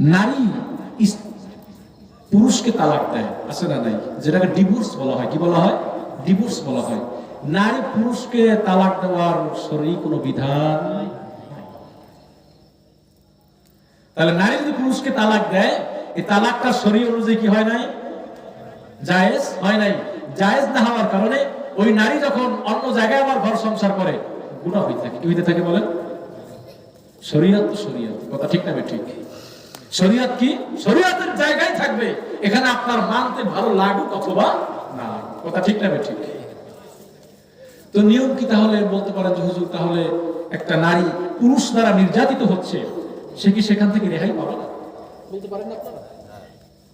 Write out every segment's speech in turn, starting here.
নারী পুরুষকে তালাক দেয়, আছে না নাই? যেটাকে ডিভোর্স বলা হয়, কি বলা হয়? ডিভোর্স বলা হয়। নারী পুরুষকে তালাক দেওয়ার শরীর কোনো বিধান তাহলে নারী যদি পুরুষকে তালাক দেয়, এই তালাকটা শরীর অনুযায়ী কি হয় নাই? জায়েজ হয় নাই। জায়েজ না হওয়ার কারণে ওই নারী যখন অন্য জায়গায় আবার ঘর সংসার করে গুণা হইতে থাকে। কি হইতে থাকে বলেন? শরীয়ত তো শরীয়ত। কথা ঠিক না ঠিক? শরীয়ত কি? শরীয়তের জায়গায় থাকবে। এখানে আপনার মানতে ভালো লাগুক অথবা না। কথা ঠিক না ঠিক তো নিয়ম কি তাহলে? বলতে পারেন যে হুজুর, তাহলে একটা নারী পুরুষ দ্বারা নির্যাতিত হচ্ছে, সে কি সেখান থেকে রেহাই পাবে না? বলতে পারেন না আপনারা?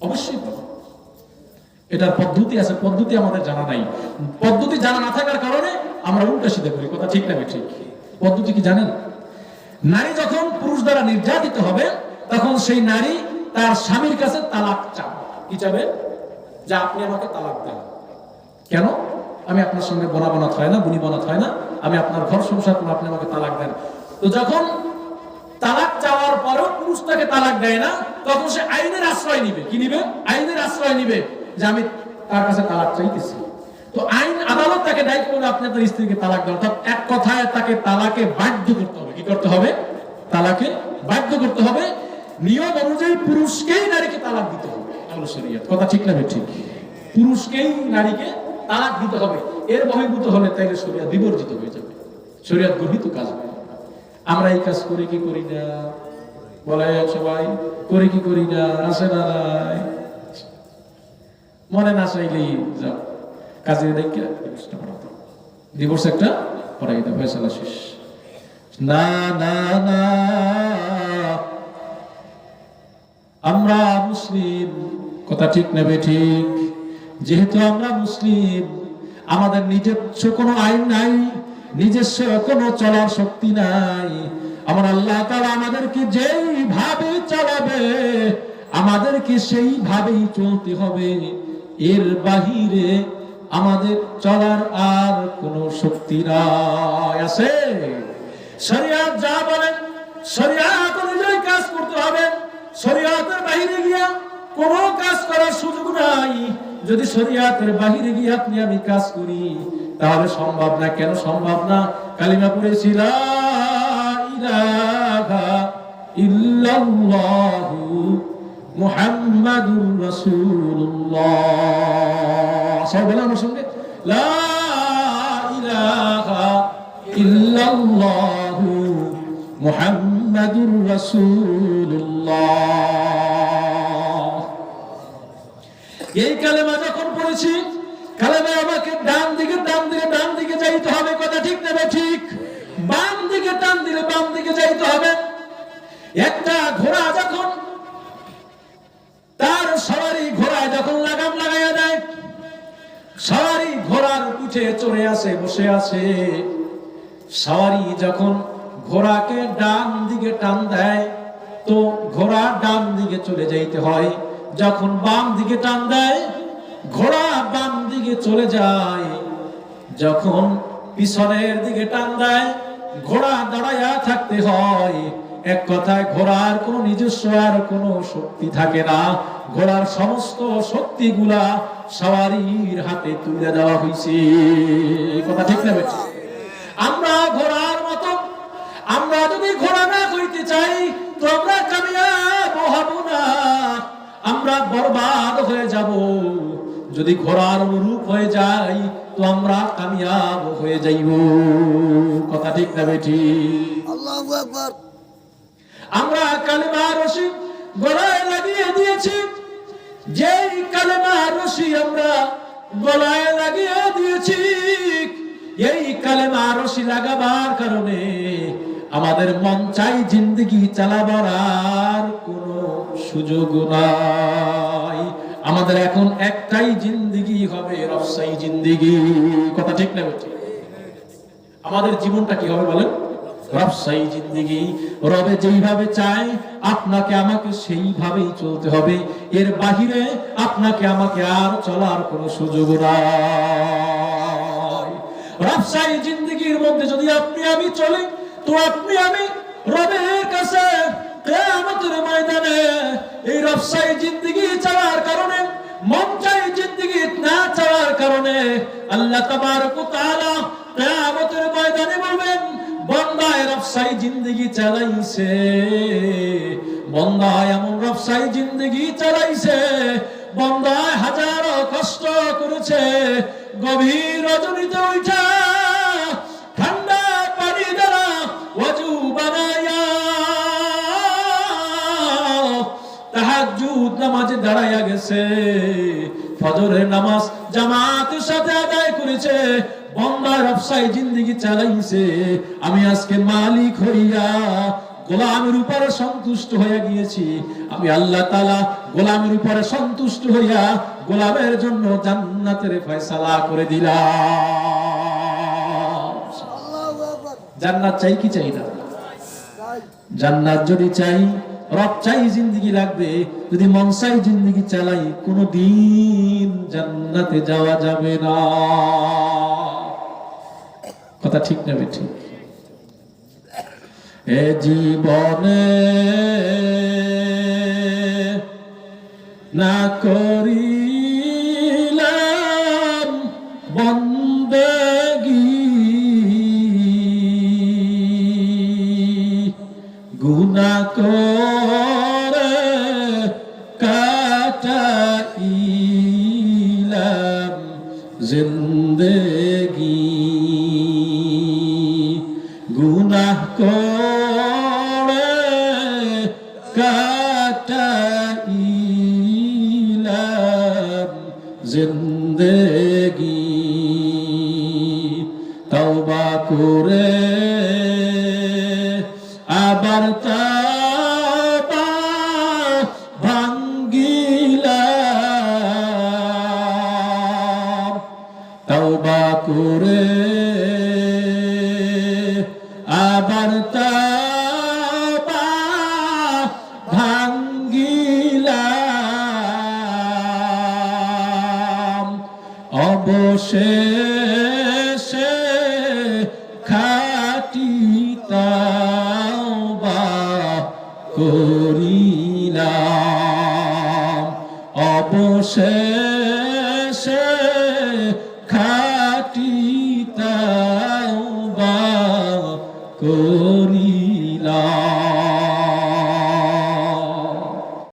অবশ্যই পাবে। এটার পদ্ধতি আছে, পদ্ধতি আমাদের জানা নাই। পদ্ধতি জানা না থাকার কারণে আমরা উল্টা সিধা করি। কথা ঠিক না ঠিক পদ্ধতি কি জানেন? নারী যখন পুরুষ দ্বারা নির্যাতিত হবে তখন সেই নারী তার স্বামীর কাছে তালাক চাবে কি চাবে? যে আপনি আমাকে তালাক দেন। কেন? আমি আপনার সঙ্গে বনা বনাত হয় না বুনি বনাত হয় না। আমি আপনার ঘর সংসার করব আপনি আমাকে তালাক দেন। তো যখন তালাক চাওয়ার পরেও পুরুষ তাকে তালাক দেয় না, তখন সে আইনের আশ্রয় নিবে। কি নিবে? আইনের আশ্রয় নিবে যে আমি তার কাছে তালাক চাইতেছি। তো আইন আদালত তাকে দায়িত্ব করবে আপনি আপনার স্ত্রীকে তালাক দেন। অর্থাৎ এক কথায় তাকে তালাকে বাধ্য করতে হবে। কি করতে হবে? তালাকে বাধ্য করতে হবে নিয়ম অনুযায়ী পুরুষকেই নারীকে তালাক দিতে হবে। হলো শরীয়ত। কথা ঠিক না ঠিক পুরুষকেই নারীকে তালাক দিতে হবে। এর বহির্ভূত হলে তাইলে শরীয়ত বিবর্জিত হয়ে যাবে। শরীয়ত গর্হিত কাজ আমরা এই কাজ করি কি করি না? বলে সবাই, করি কি করি না? আসে না মনে না চাইলেই যাও। কাজে দেখে ডিভোর্স একটা পড়াই দাও। ফয়সালা শেষ। না না না। আমরা মুসলিম। কথা ঠিক নেবে ঠিক? যেহেতু আমরা মুসলিম, আমাদের নিজস্ব কোনো আইন নাই, নিজস্ব কোনো চলার শক্তি নাই। আমার আল্লাহ তাআলা আমাদেরকে যেইভাবে চালাবে, আমাদেরকে সেইভাবেই চলতে হবে। এর বাহিরে আমাদের চলার আর কোনো শক্তি নাই। আছে? শরিয়াত যা বলেন, শরিয়াত অনুযায়ী কাজ করতে হবে। শরিয়াতের বাহিরে গিয়া কোনো কাজ করার সুযোগ নাই। যদি শরিয়াতের বাহিরে গিয়ে আপনি আমি কাজ করি, তাহলে সম্ভব না। কেন সম্ভব না? কালিমা পড়েছি ইল্লাল্লাহু মুহাম্মাদুর সঙ্গে, লা ইলাহা এই কালেমা যখন পড়েছি, কালেমা আমাকে ডান দিকে ডান দিকে ডান দিকে যাইতে হবে, কথা ঠিক নেবে ঠিক বাম দিকে টান দিলে বাম দিকে যাইতে হবে। একটা ঘোড়া যখন, তার সবারই ঘোড়ায় যখন লাগাম লাগাইয়া দেয় সবারই ঘোড়ার পিঠে চড়ে আসে, বসে আছে সবারই যখন ঘোড়াকে ডান দিকে টান দেয়, তো ঘোড়া ডান দিকে চলে যাইতে হয়। যখন বাম দিকে টান দেয়, ঘোড়া বাম দিকে চলে যায়। যখন পিছনের দিকে টান দেয়, ঘোড়া দাঁড়াইয়া থাকতে হয়। এক কথায় ঘোড়ার কোনো নিজস্ব আর কোনো শক্তি থাকে না। ঘোড়ার সমস্ত শক্তিগুলা সওয়ারির হাতে তুলে দেওয়া হয়েছে কথা ঠিক না আমরা ঘোড়ার মতো, আমরা যদি ঘোড়া না হইতে চাই, তো আমরা না আমরা বরবাদ হয়ে যাব। যদি ঘোড়ার অনুরূপ হয়ে যাই তো আমরা কামিয়াব হয়ে যাইব। কথা ঠিক না বেঠি? আমরা কালেমা রশি গলায় লাগিয়ে দিয়েছি। যেই কালেমা রশি আমরা গলায় লাগিয়ে দিয়েছি এই কালেমা রশি লাগাবার কারণে আমাদের মন চাই জিন্দগি চালাবার আর সুযোগ নাই। আমাদের এখন একটাই জিন্দগি হবে, রফসাই জিন্দগি। কথা ঠিক না বেঠিক? আমাদের জীবনটা কি হবে বলেন? জিন্দিগি। রবে যেইভাবে চায়, আপনাকে আমাকে সেইভাবেই চলতে হবে। এর বাহিরে আপনাকে আমাকে আর চলার কোনো সুযোগ নাই। রবসাই জিন্দিগির মধ্যে যদি আপনি আমি চলি, তো আপনি আমি রবের কাছে কিয়ামতের ময়দানে এই রফসাই জিন্দগি চালার কারণে জিন্দগি না চালার কারণে আল্লাহ কিয়ামতের ময়দানে বলবেন, বন্দায় রফসাই জিন্দগি চালাইছে, বন্দায় এমন রফসাই জিন্দগি চালাইছে, বন্দায় হাজারো কষ্ট করেছে, গভীর রজনীতে উঠা নামাজে দাঁড়াইয়া গেছে। ফজরের নামাজ জামাতের সাথে আদায় করেছে, বন্দার চালাইছে। আমি আজকে মালিক হইয়া গোলামের উপরে সন্তুষ্ট হইয়া গিয়েছি। আমি আল্লাহ তাআলা গোলামের উপরে সন্তুষ্ট হইয়া গোলামের জন্য জান্নাতের ফয়সালা করে দিলাম। জান্নাত চাই কি চাই না? জান্নাত যদি চাই রব চাই জিন্দগি লাগবে, যদি মন চাই জিন্দগি চালাই কোনো দিন জান্নাতে যাওয়া যাবে না। কথা ঠিক না ঠিক এ জীবনে না করিলাম বন্দেগী। গুনা করে জিন্দেগি। গুনাহ করে কাটাইলাম জিন্দেগি। তওবা করে আবার তাবা করে আবার ভাঙ্গিলাম। অবশেষে খাটি তাওবা অবশেষে